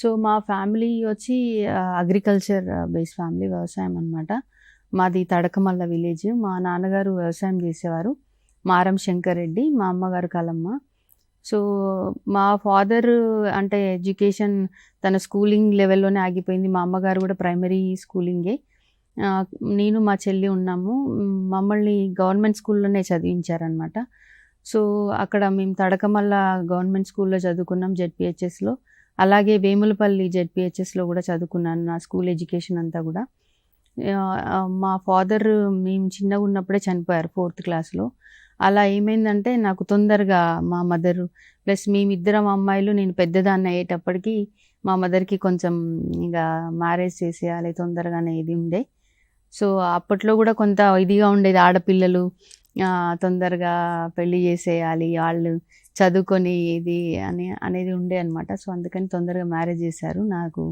So మా family వచ్చి agriculture base family వ్యవసాయం అనమాట మాది తడకమల్ల విలేజ్. మా నాన్నగారు వ్యవసాయం చేసేవారు. మారం శంకర్ రెడ్డి మా అమ్మగారు కలమ్మ. సో మా ఫాదర్ అంటే ఎడ్యుకేషన్ తన స్కూలింగ్ లెవెల్లోనే ఆగిపోయింది. మా అమ్మగారు కూడా ప్రైమరీ స్కూలింగే. నేను మా చెల్లి ఉన్నాము. మమ్మల్ని గవర్నమెంట్ స్కూల్లోనే చదివించారనమాట సో అక్కడ మేము తడకమల్ల గవర్నమెంట్ స్కూల్లో చదువుకున్నాం జెడ్పిహెచ్ఎస్లో. అలాగే వేములపల్లి జెడ్పిహెచ్ఎస్లో కూడా చదువుకున్నాను నా స్కూల్ ఎడ్యుకేషన్ అంతా కూడా. మా ఫాదర్ మేము చిన్నగా ఉన్నప్పుడే చనిపోయారు ఫోర్త్ క్లాస్లో. అలా ఏమైందంటే నాకు తొందరగా మా మదర్ ప్లస్ మేమిద్దరం అమ్మాయిలు నేను పెద్దదాన్ని అయ్యేటప్పటికి మా మదర్కి కొంచెం ఇక మ్యారేజ్ చేసేయాలి తొందరగానే ఇది ఉండే. సో అప్పట్లో కూడా కొంత ఇదిగా ఉండేది ఆడపిల్లలు తొందరగా పెళ్ళి చేసేయాలి వాళ్ళు చదువుకొని ఇది అని అనేది ఉండే అనమాట సో అందుకని తొందరగా మ్యారేజ్ చేశారు. నాకు